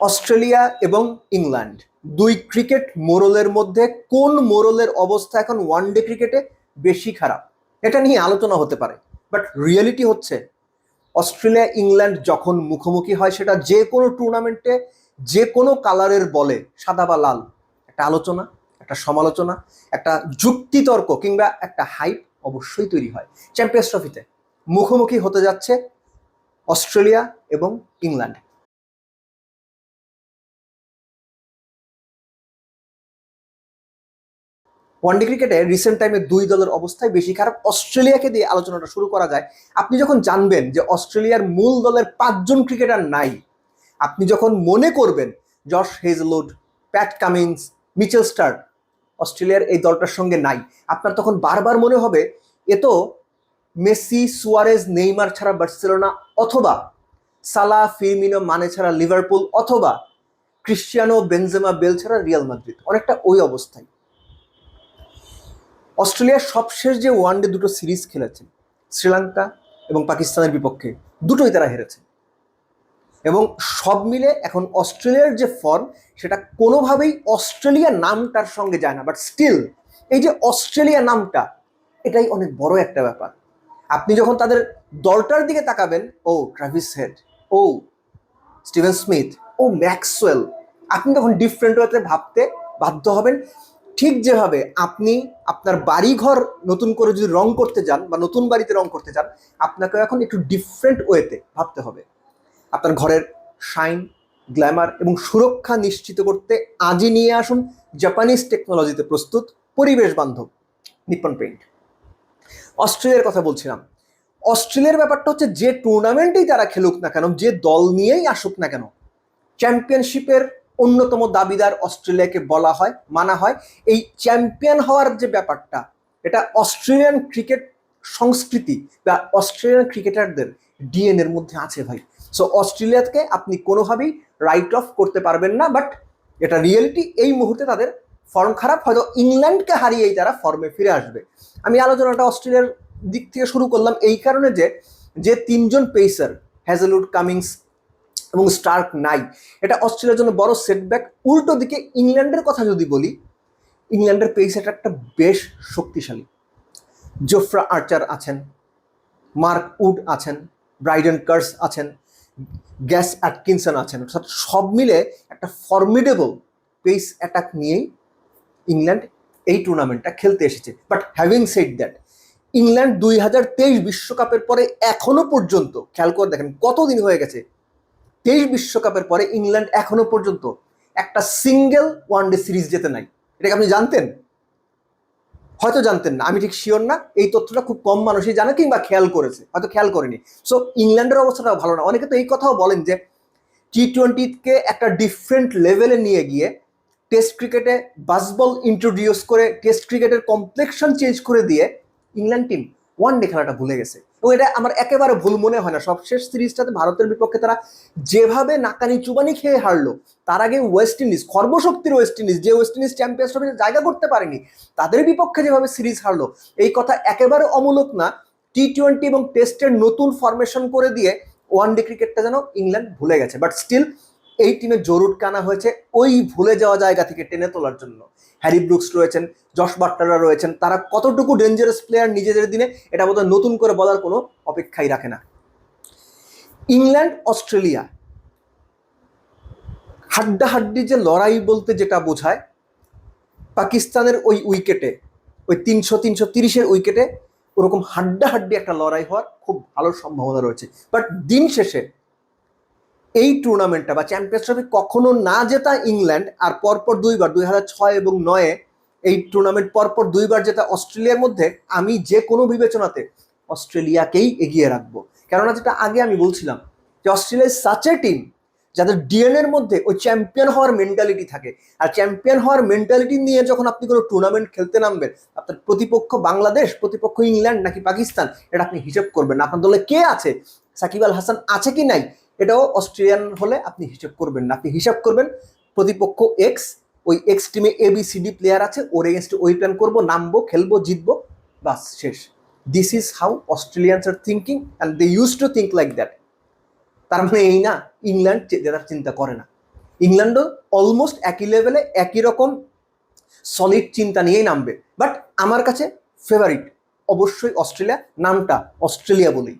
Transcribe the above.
Australia এবং England. দুই cricket মোরলের মধ্যে কোন মোরলের অবস্থা এখন ওয়ানডে ক্রিকেটে বেশি খারাপ? এটা নিয়ে আলোচনা হতে পারে। বাট রিয়েলিটি হচ্ছে, অস্ট্রেলিয়া, ইংল্যান্ড যখন মুখোমুখি হয় সেটা যে কোনো টুর্নামেন্টে যে কোনো কালারের বলে, সাদা বা লাল। একটা আলোচনা, একটা সমালোচনা, একটা যুক্তিতর্ক কিংবা একটা হাইপ অবশ্যই তৈরি হয়। চ্যাম্পিয়ন্স ট্রফিতে মুখোমুখি হতে যাচ্ছে অস্ট্রেলিয়া এবং ইংল্যান্ড। ওয়ানডে ক্রিকেটে রিসেন্ট টাইমে দুই দলের অবস্থায় বেশি খারাপ। অস্ট্রেলিয়াকে দিয়ে আলোচনাটা শুরু করা যায়। আপনি যখন জানবেন যে অস্ট্রেলিয়ার মূল দলের পাঁচজন ক্রিকেটার নাই, আপনি যখন মনে করবেন Josh Hazlewood, Pat Cummins, Mitchell Starc, অস্ট্রেলিয়ার এই দলটার সঙ্গে নাই। আপনার তখন বারবার মনে হবে, এ তো মেসি, সুয়ারেজ, নেইমার ছাড়া বার্সেলোনা অথবা সালা, ফিরমিনো মানে ছাড়া লিভারপুল অথবা ক্রিশ্চিয়ানো, বেনজেমা, বেল ছাড়া রিয়াল মাদ্রিদ। অনেকটা ওই অবস্থায়। অস্ট্রেলিয়ার সবশেষ যে ওয়ানডে দুটো সিরিজ খেলেছে, শ্রীলঙ্কা এবং পাকিস্তানের বিপক্ষে দুটোই তারা হেরেছে। এবং সব মিলে এখন অস্ট্রেলিয়ার যে ফর্ম সেটা কোনোভাবেই অস্ট্রেলিয়া নামটার সঙ্গে যায় না। বাট স্টিল এই যে অস্ট্রেলিয়া নামটা, এটাই অনেক বড় একটা ব্যাপার। আপনি যখন তাদের দলটার দিকে তাকাবেন, ও ট্রাভিস হেড ও স্টিভেন স্মিথ ও ম্যাক্সওয়েল আপনি তখন ডিফারেন্ট ওয়েতে ভাবতে বাধ্য হবেন ঠিক যেভাবে আপনি আপনার বাড়ি ঘর নতুন করে যদি রং করতে যান বা নতুন বাড়িতে রং করতে যান আপনাকে এখন একটু ডিফারেন্ট ওয়েতে ভাবতে হবে। আপনার ঘরের শাইন গ্ল্যামার এবং সুরক্ষা নিশ্চিত করতে আজই নিয়ে আসুন জাপানিজ টেকনোলজিতে প্রস্তুত পরিবেশ বান্ধব নিপন পেইন্ট অস্ট্রেলিয়ার কথা বলছিলাম। অস্ট্রেলিয়ার ব্যাপারটা হচ্ছে যে টুর্নামেন্টেই তারা খেলুক না কেন, যে দল নিয়েই আসুক না কেন চ্যাম্পিয়নশিপের অন্যতম দাবিদার অস্ট্রেলিয়াকে বলা হয়, মানা হয়। এই চ্যাম্পিয়ন হওয়ার যে ব্যাপারটা, এটা অস্ট্রেলিয়ান ক্রিকেট সংস্কৃতি বা অস্ট্রেলিয়ান ক্রিকেটারদের ডিএন এর মধ্যে আছে ভাই। সো অস্ট্রেলিয়াকে আপনি কোনোভাবেই রাইট অফ করতে পারবেন না বাট এটা রিয়েলিটি এই মুহূর্তে তাদের ফর্ম খারাপ। হয়তো ইংল্যান্ডকে হারিয়েই তারা ফর্মে ফিরে আসবে। আমি আলোচনাটা অস্ট্রেলিয়ার দিক থেকে শুরু করলাম এই কারণে যে যে তিনজন পেসার হ্যাজেলউড কামিংস এবং স্টার্ক নাই। এটা অস্ট্রেলিয়ার জন্য বড় সেটব্যাক উল্টো দিকে ইংল্যান্ডের কথা যদি বলি, ইংল্যান্ডের পেস অ্যাটাকটা বেশ শক্তিশালী। জোফ্রা আর্চার আছেন মার্ক উড আছেন ব্রাইডেন কার্স আছেন গ্যাস অ্যাটকিনসন আছেন। অর্থাৎ সব মিলে একটা ফর্মিডেবল পেস অ্যাটাক নিয়েই ইংল্যান্ড এই টুর্নামেন্টটা খেলতে এসেছে। But having said that England দুই হাজার তেইশ বিশ্বকাপের পরে এখনও পর্যন্ত, খেয়াল করে দেখেন কতদিন হয়ে গেছে তেইশ বিশ্বকাপের পরে ইংল্যান্ড এখনও পর্যন্ত একটা সিঙ্গেল ওয়ানডে সিরিজ যেতে নাই। এটাকে আপনি জানতেন? হয়তো জানতেন না, আমি ঠিক শিওর না, এই তথ্যটা খুব কম মানুষই জানে কিংবা খেয়াল করেছে, হয়তো খেয়াল করেনি। সো ইংল্যান্ডের অবস্থাটাও ভালো না। অনেকে তো এই কথাও বলেন যে টি টোয়েন্টিকে একটা ডিফারেন্ট লেভেলে নিয়ে গিয়ে টেস্ট ক্রিকেটে বাসবল ইন্ট্রোডিউস করে টেস্ট ক্রিকেটের কমপ্লেকশন চেঞ্জ করে দিয়ে ইংল্যান্ড টিম ওয়ান ডে খেলাটা ভুলে গেছে। এবং এটা আমার একেবারে ভুল মনে হয় না। সবশেষ সিরিজটাতে ভারতের বিপক্ষে তারা যেভাবে নাকানি চুবানি খেয়ে হারলো, তার আগে ওয়েস্ট ইন্ডিজ সর্বশক্তির ওয়েস্ট ইন্ডিজ, যে ওয়েস্ট ইন্ডিজ চ্যাম্পিয়ন্স ট্রফিতে জায়গা করতে পারেনি, তাদের বিপক্ষে যেভাবে সিরিজ হারলো, এই কথা একেবারে অমূলক না। টি টোয়েন্টি এবং টেস্টের নতুন ফরমেশন করে দিয়ে ওয়ান ডে ক্রিকেটটা যেন ইংল্যান্ড ভুলে গেছে। বাট স্টিল এই টিমে জরুর কানা হয়েছে ওই ভুলে যাওয়া জায়গা থেকে টেনে তোলার জন্য। হ্যারি ব্রুকস রয়েছেন, জশ বাট্টাররা রয়েছেন, তারা কতটুকু ডেঞ্জারাস প্লেয়ার নিজেদের দিনে, এটা বোধহয় নতুন করে বলার কোনো অপেক্ষাই রাখে না। England, Australia. হাড্ডাহাড্ডি যে লড়াই বলতে যেটা বোঝায়, পাকিস্তানের ওই উইকেটে, ওই তিনশো তিনশো তিরিশের উইকেটে ওরকম হাড্ডাহাড্ডি একটা লড়াই হওয়ার খুব ভালো সম্ভাবনা রয়েছে। বাট দিন শেষে এই টুর্নামেন্টটা বা চ্যাম্পিয়ন্স ট্রফি কখনো না জেতা ইংল্যান্ড আর পরপর দুইবার, দুই হাজার ছয় এবং নয়ে এই টুর্নামেন্ট পরপর দুইবার জেতা অস্ট্রেলিয়ার মধ্যে, আমি যে কোনো বিবেচনাতে অস্ট্রেলিয়াকেই এগিয়ে রাখব। কেননা যেটা আগে আমি বলছিলাম যে অস্ট্রেলিয়া সাচ এ টিম যাদের ডিএনএর মধ্যে ওই চ্যাম্পিয়ন হওয়ার মেন্টালিটি থাকে। আর চ্যাম্পিয়ন হওয়ার মেন্টালিটি নিয়ে যখন আপনি কোনো টুর্নামেন্ট খেলতে নামবেন, আপনার প্রতিপক্ষ বাংলাদেশ, প্রতিপক্ষ ইংল্যান্ড নাকি পাকিস্তান, এটা আপনি হিসেব করবেন আপনার দলে কে আছে? সাকিব আল হাসান আছে কি নাই? এটাও অস্ট্রেলিয়ান হলে আপনি হিসেব করবেন না। আপনি হিসাব করবেন প্রতিপক্ষ এক্স ওই এক্স টিমে A B C D player আছে, ওর এগেনস্টে ওই প্ল্যান করব, নামবো, খেলব, জিতবো বাস শেষ। This is how Australians are thinking and they use to think like that তার মানে এই না ইংল্যান্ড জেতার চিন্তা করে না। ইংল্যান্ডও অলমোস্ট একই লেভেলে একই রকম সলিড চিন্তা নিয়েই নামবে। বাট আমার কাছে ফেভারিট অবশ্যই অস্ট্রেলিয়া, নামটা অস্ট্রেলিয়া বলেই।